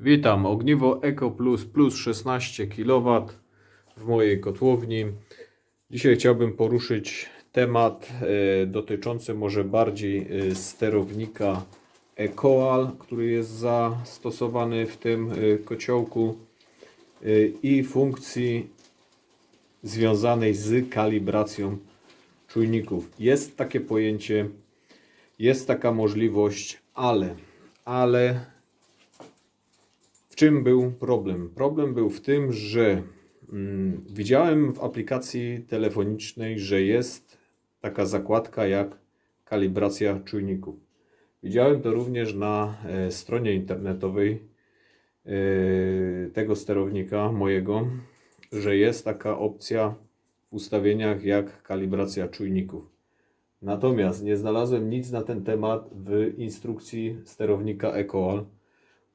Witam, ogniwo Eco Plus plus 16 kW w mojej kotłowni. Dzisiaj chciałbym poruszyć temat e, dotyczący może bardziej e, sterownika Ecoal, który jest zastosowany w tym e, kociołku i funkcji związanej z kalibracją czujników. Jest takie pojęcie, jest taka możliwość, ale, ale w czym był problem? Problem był w tym, że mm, widziałem w aplikacji telefonicznej, że jest taka zakładka jak kalibracja czujników. Widziałem to również na e, stronie internetowej e, tego sterownika mojego, że jest taka opcja w ustawieniach jak kalibracja czujników. Natomiast nie znalazłem nic na ten temat w instrukcji sterownika EcoAl.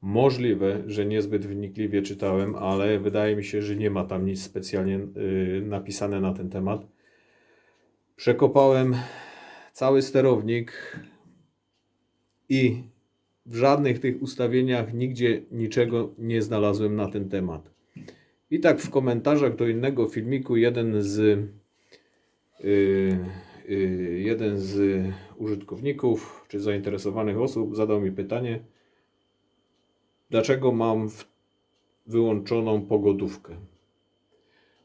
Możliwe, że niezbyt wnikliwie czytałem, ale wydaje mi się, że nie ma tam nic specjalnie y, napisane na ten temat. Przekopałem cały sterownik i w żadnych tych ustawieniach nigdzie niczego nie znalazłem na ten temat. I tak w komentarzach do innego filmiku jeden z y, y, jeden z użytkowników czy zainteresowanych osób zadał mi pytanie, dlaczego mam wyłączoną pogodówkę.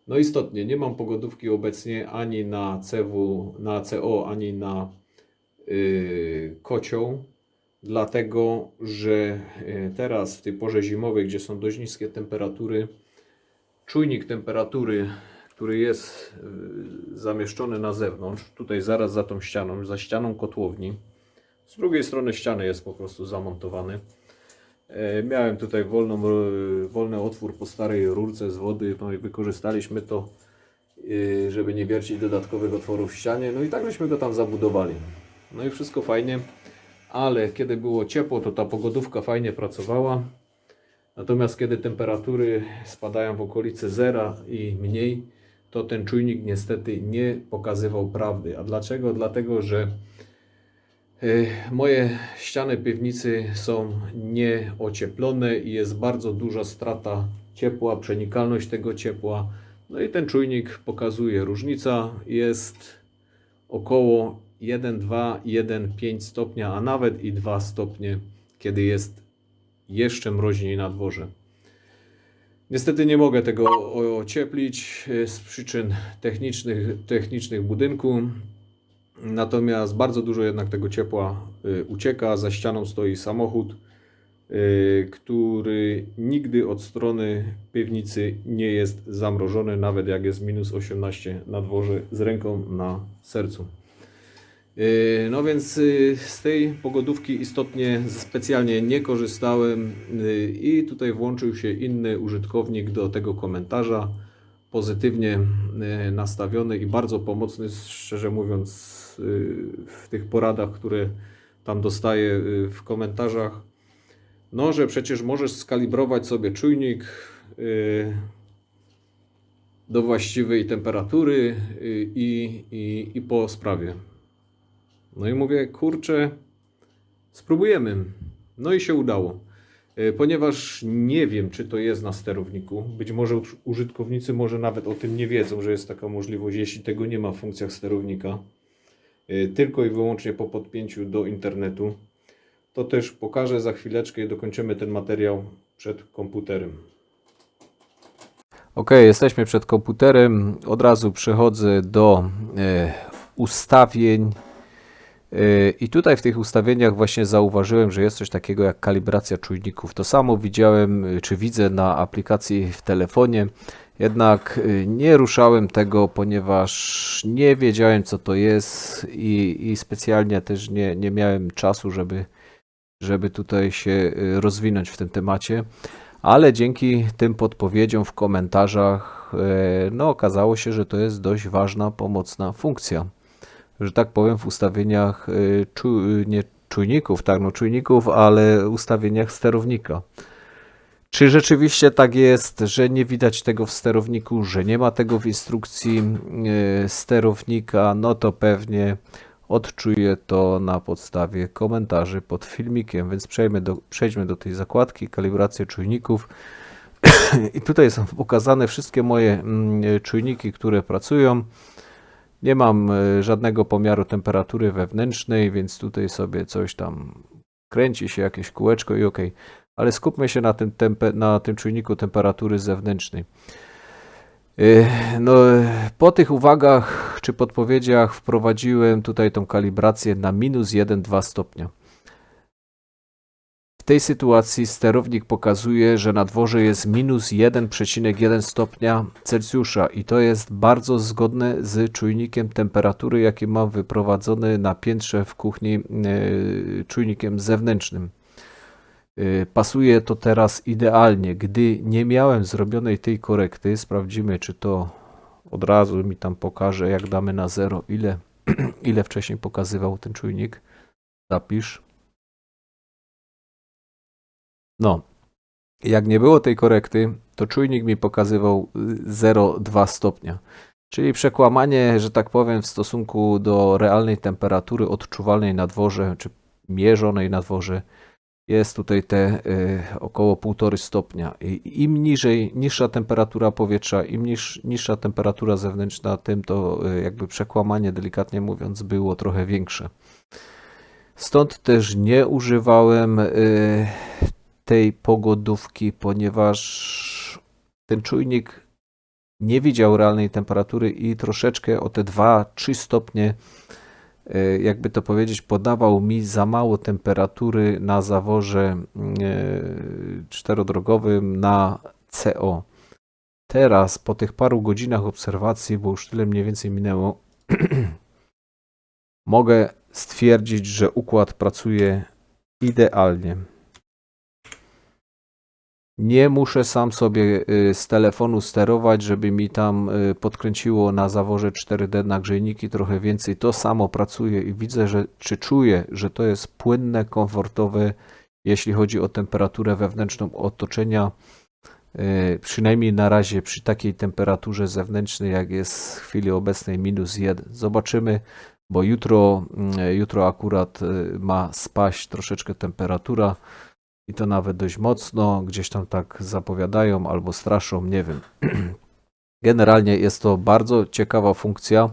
No istotnie, nie mam pogodówki obecnie ani na CW, na CO, ani na yy, kocioł, dlatego że yy, teraz w tej porze zimowej, gdzie są dość niskie temperatury, czujnik temperatury, który jest yy, zamieszczony na zewnątrz, tutaj zaraz za tą ścianą, za ścianą kotłowni, z drugiej strony ściany jest po prostu zamontowany. E, Miałem tutaj wolną, e, wolny otwór po starej rurce z wody, no i wykorzystaliśmy to, e, żeby nie wiercić dodatkowych otworów w ścianie, no i tak żeśmy go tam zabudowali. No i wszystko fajnie, ale kiedy było ciepło, to ta pogodówka fajnie pracowała. Natomiast kiedy temperatury spadają w okolice zera i mniej, to ten czujnik niestety nie pokazywał prawdy. A dlaczego? Dlatego, że Moje ściany piwnicy są nieocieplone i jest bardzo duża strata ciepła, przenikalność tego ciepła. No i ten czujnik pokazuje. Różnica jest około 1,2, 1,5 stopnia, a nawet i 2 stopnie, kiedy jest jeszcze mroźniej na dworze. Niestety nie mogę tego ocieplić y, z przyczyn technicznych, technicznych budynku. Natomiast bardzo dużo jednak tego ciepła y, ucieka. Za ścianą stoi samochód, y, który nigdy od strony piwnicy nie jest zamrożony, nawet jak jest minus 18 na dworze z ręką na sercu. Y, No więc z tej pogodówki istotnie specjalnie nie korzystałem i tutaj włączył się inny użytkownik do tego komentarza, pozytywnie nastawiony i bardzo pomocny, szczerze mówiąc, y, w tych poradach, które tam dostaję y, w komentarzach. No, że przecież możesz skalibrować sobie czujnik y, do właściwej temperatury i, i, i po sprawie. No i mówię, kurczę, spróbujemy. No i się udało. Ponieważ nie wiem, czy to jest na sterowniku, być może uż- użytkownicy może nawet o tym nie wiedzą, że jest taka możliwość, jeśli tego nie ma w funkcjach sterownika, tylko i wyłącznie po podpięciu do internetu, to też pokażę za chwileczkę i dokończymy ten materiał przed komputerem. Ok, jesteśmy przed komputerem. Od razu przechodzę do e, ustawień. E, I tutaj w tych ustawieniach właśnie zauważyłem, że jest coś takiego jak kalibracja czujników. To samo widziałem, czy widzę na aplikacji w telefonie. Jednak e, nie ruszałem tego, ponieważ nie wiedziałem, co to jest i, i specjalnie też nie, nie miałem czasu, żeby, żeby tutaj się e, rozwinąć w tym temacie ale dzięki tym podpowiedziom w komentarzach, e, no okazało się, że to jest dość ważna, pomocna funkcja. Że tak powiem, w ustawieniach czu, nie czujników, tak, no czujników, ale ustawieniach sterownika. Czy rzeczywiście tak jest, że nie widać tego w sterowniku, że nie ma tego w instrukcji e, sterownika? No to pewnie odczuję to na podstawie komentarzy pod filmikiem, więc przejdźmy do, przejdźmy do tej zakładki kalibracja czujników. I tutaj są pokazane wszystkie moje mm, czujniki, które pracują. Nie mam e, żadnego pomiaru temperatury wewnętrznej, więc tutaj sobie coś tam kręci się jakieś kółeczko i ok. Ale skupmy się na tym, tempe, na tym czujniku temperatury zewnętrznej. Yy, No, po tych uwagach czy podpowiedziach wprowadziłem tutaj tą kalibrację na minus 1-2 stopnia. W tej sytuacji sterownik pokazuje, że na dworze jest minus 1,1 stopnia Celsjusza i to jest bardzo zgodne z czujnikiem temperatury, jaki mam wyprowadzony na piętrze w kuchni yy, czujnikiem zewnętrznym. Yy, Pasuje to teraz idealnie. Gdy nie miałem zrobionej tej korekty, sprawdzimy, czy to od razu mi tam pokaże, jak damy na 0, ile, ile wcześniej pokazywał ten czujnik. Zapisz. No, jak nie było tej korekty, to czujnik mi pokazywał y, 0,2 stopnia. Czyli przekłamanie, że tak powiem, w stosunku do realnej temperatury odczuwalnej na dworze, czy mierzonej na dworze, jest tutaj te y, około 1,5 stopnia. I im niżej, niższa temperatura powietrza, im niż, niższa temperatura zewnętrzna, tym to y, jakby przekłamanie, delikatnie mówiąc, było trochę większe. Stąd też nie używałem y, tej pogodówki, ponieważ ten czujnik nie widział realnej temperatury i troszeczkę o te 2-3 stopnie jakby to powiedzieć, podawał mi za mało temperatury na zaworze e, czterodrogowym na CO. Teraz, po tych paru godzinach obserwacji, bo już tyle mniej więcej minęło, mogę stwierdzić, że układ pracuje idealnie. Nie muszę sam sobie y, z telefonu sterować, żeby mi tam y, podkręciło na zaworze 4D nagrzejniki trochę więcej. To samo pracuje i widzę, że czy czuję, że to jest płynne, komfortowe, jeśli chodzi o temperaturę wewnętrzną otoczenia. Y, Przynajmniej na razie przy takiej temperaturze zewnętrznej, jak jest w chwili obecnej minus 1. Zobaczymy, bo jutro, mm, jutro akurat ma spaść troszeczkę temperatura i to nawet dość mocno, gdzieś tam tak zapowiadają albo straszą, nie wiem. Generalnie jest to bardzo ciekawa funkcja,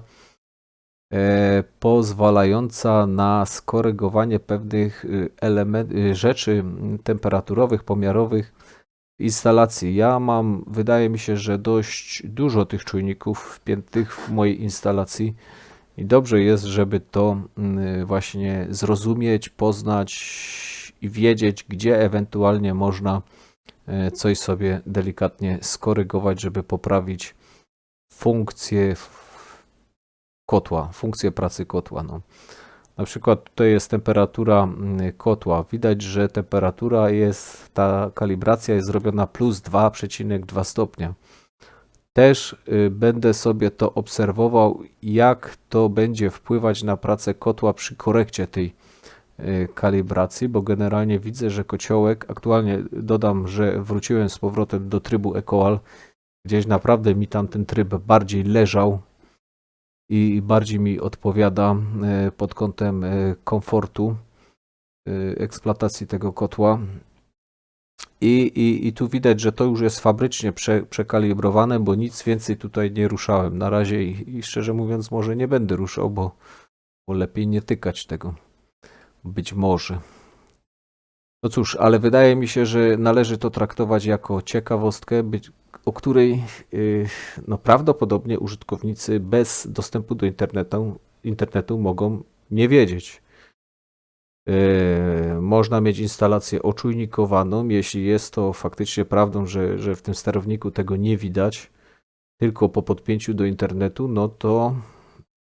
e, pozwalająca na skorygowanie pewnych element, rzeczy mm, temperaturowych, pomiarowych instalacji. Ja mam, wydaje mi się, że dość dużo tych czujników wpiętych w mojej instalacji i dobrze jest, żeby to mm, właśnie zrozumieć, poznać i wiedzieć, gdzie ewentualnie można e, coś sobie delikatnie skorygować, żeby poprawić funkcję kotła, funkcję pracy kotła. No. Na przykład tutaj jest temperatura mm, kotła. Widać, że temperatura jest, ta kalibracja jest zrobiona plus 2,2 stopnia. Też y, będę sobie to obserwował, jak to będzie wpływać na pracę kotła przy korekcie tej kalibracji, bo generalnie widzę, że kociołek, aktualnie dodam, że wróciłem z powrotem do trybu Ecoal, gdzieś naprawdę mi tam ten tryb bardziej leżał i bardziej mi odpowiada y, pod kątem y, komfortu y, eksploatacji tego kotła. I, i, I tu widać, że to już jest fabrycznie prze, przekalibrowane, bo nic więcej tutaj nie ruszałem na razie i, i szczerze mówiąc może nie będę ruszał, bo, bo lepiej nie tykać tego. Być może. No cóż, ale wydaje mi się, że należy to traktować jako ciekawostkę, być, o której yy, no prawdopodobnie użytkownicy bez dostępu do internetu, internetu mogą nie wiedzieć. Yy, Można mieć instalację oczujnikowaną, jeśli jest to faktycznie prawdą, że, że w tym sterowniku tego nie widać, tylko po podpięciu do internetu, no to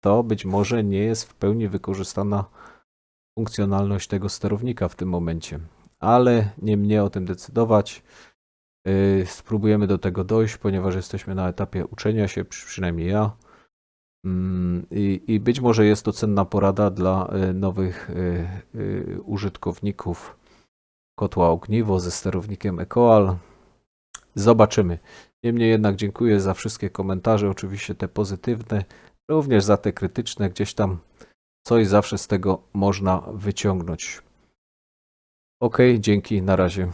to być może nie jest w pełni wykorzystana funkcjonalność tego sterownika w tym momencie. Ale nie mnie o tym decydować. Yy, Spróbujemy do tego dojść, ponieważ jesteśmy na etapie uczenia się, przy- przynajmniej ja. Mm, I, I być może jest to cenna porada dla y, nowych y, y, użytkowników kotła ogniwo ze sterownikiem Ecoal. Zobaczymy. Niemniej jednak dziękuję za wszystkie komentarze, oczywiście te pozytywne, również za te krytyczne. Gdzieś tam coś zawsze z tego można wyciągnąć. Ok, dzięki, na razie.